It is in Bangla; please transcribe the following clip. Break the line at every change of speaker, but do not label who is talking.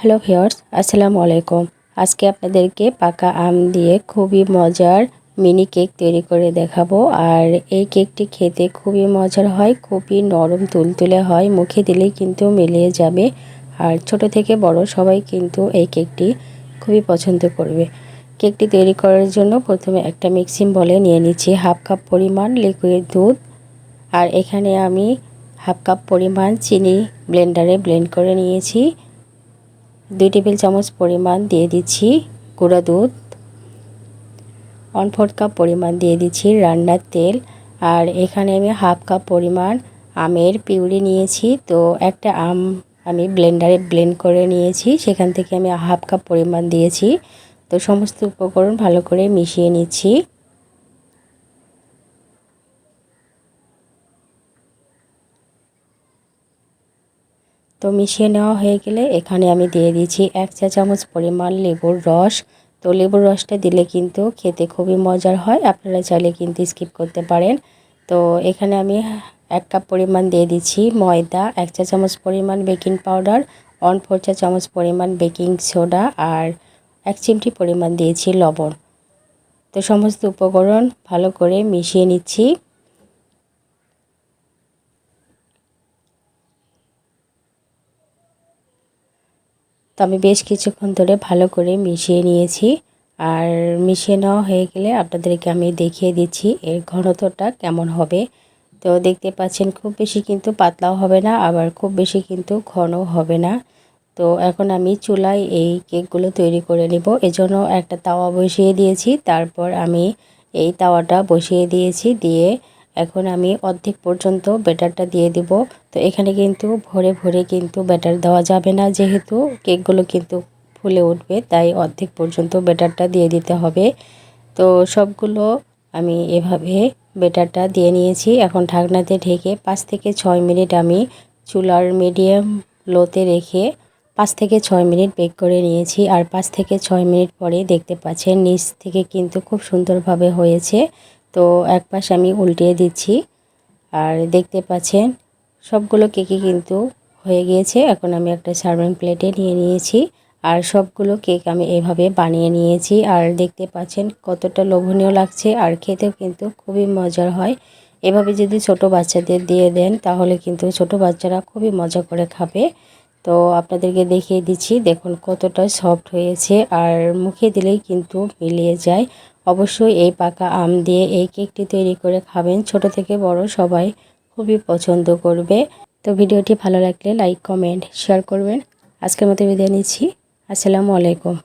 হ্যালো ভিওর্স আসসালামু আলাইকুম। আজকে আপনাদেরকে পাকা আম দিয়ে খুবই মজার মিনি কেক তৈরি করে দেখাবো। আর এই কেকটি খেতে খুবই মজার হয়, খুবই নরম তুলতুলে হয়, মুখে দিলেই কিন্তু মিলিয়ে যাবে। আর ছোট থেকে বড় সবাই কিন্তু এই কেকটি খুবই পছন্দ করবে। কেকটি তৈরি করার জন্য প্রথমে একটা মিক্সিং বলে নিয়ে নিচ্ছি হাফ কাপ পরিমাণ লিকুইড দুধ। আর এখানে আমি হাফ কাপ পরিমাণ চিনি ব্লেন্ডারে ব্লেন্ড করে নিয়েছি। দুই টেবিল চামচ পরিমাণ দিয়ে দিচ্ছি গুঁড়া দুধ, ওয়ান ফোর্থ কাপ পরিমাণ দিয়ে দিচ্ছি রান্নার তেল, আর এখানে আমি হাফ কাপ পরিমাণ আমের পিউরি নিয়েছি। তো একটা আম আমি ব্লেন্ডারে ব্লেন্ড করে নিয়েছি, সেখান থেকে আমি হাফ কাপ পরিমাণ দিয়েছি। তো সমস্ত উপকরণ ভালো করে মিশিয়ে নিচ্ছি। তো মিশিয়ে নেওয়া হয়ে গেলে এখানে আমি দিয়ে দিয়েছি এক চা চামচ পরিমাণ লেবুর রস। তো লেবুর রসটা দিলে কিন্তু খেতে খুবই মজার হয়, আপনারা চাইলে কিন্তু স্কিপ করতে পারেন। তো এখানে আমি এক কাপ পরিমাণ দিয়ে দিচ্ছি ময়দা, এক চা চামচ পরিমাণ বেকিং পাউডার ওয়ান ফোর চা চামচ পরিমাণ বেকিং সোডা আর এক চিমটি পরিমাণ দিয়েছি লবণ। তো সমস্ত উপকরণ ভালো করে মিশিয়ে নিচ্ছি। তো আমি বেশ কিছুক্ষণ ধরে ভালো করে মিশিয়ে নিয়েছি। আর মিশিয়ে নেওয়া হয়ে গেলে আপনাদেরকে আমি দেখিয়ে দিচ্ছি এর ঘনত্বটা কেমন হবে। তো দেখতে পাচ্ছেন খুব বেশি কিন্তু পাতলাও হবে না, আবার খুব বেশি কিন্তু ঘন হবে না। তো এখন আমি চুলায় এই কেকগুলো তৈরি করে নিব। এজন্য একটা তাওয়া বসিয়ে দিয়েছি, তারপর আমি এই তাওয়াটা বসিয়ে দিয়েছি, দিয়ে এখন আমি অর্ধেক পর্যন্ত ব্যাটারটা দিয়ে দিব। তো এখানে কিন্তু ভরে ভরে কিন্তু ব্যাটার দেওয়া যাবে না। যেহেতু কেকগুলো কিন্তু ফুলে উঠবে, তাই অর্ধেক পর্যন্ত ব্যাটারটা দিয়ে দিতে হবে। তো সবগুলো আমি এভাবে ব্যাটারটা দিয়ে নিয়েছি। এখন ঢাকনাতে ঢেকে পাঁচ থেকে ছয় মিনিট আমি চুলার মিডিয়াম লোতে রেখে পাঁচ থেকে ছয় মিনিট বেক করে নিয়েছি। আর পাঁচ থেকে ছয় মিনিট পরে দেখতে পাচ্ছেন, নিচ থেকে কিন্তু খুব সুন্দরভাবে হয়েছে। তো এক পাশ আমি উল্টিয়ে দিচ্ছি। আর দেখতে পাচ্ছেন, সবগুলো কেকই কিন্তু হয়ে গিয়েছে। এখন আমি একটা সার্ভিং প্লেটে নিয়ে নিয়েছি। আর সবগুলো কেক আমি এভাবে বানিয়ে নিয়েছি। আর দেখতে পাচ্ছেন, কতটা লোভনীয় লাগছে। আর খেতেও কিন্তু খুবই মজার হয়। এভাবে যদি ছোট বাচ্চাদের দিয়ে দেন, তাহলে কিন্তু ছোট বাচ্চারা খুবই মজা করে খাবে। তো আপনাদেরকে দেখিয়ে দিচ্ছি, দেখুন কতটা সফট হয়েছে। আর মুখে দিলেই কিন্তু মিলিয়ে যায়। অবশ্যই এই পাকা আম দিয়ে এই কেকটি তৈরি করে খাবেন। ছোট থেকে বড় সবাই খুবই পছন্দ করবে। তো ভিডিওটি ভালো লাগলে লাইক, কমেন্ট, শেয়ার করবেন। আজকের মতো বিদায় নিচ্ছি। আসসালামু আলাইকুম।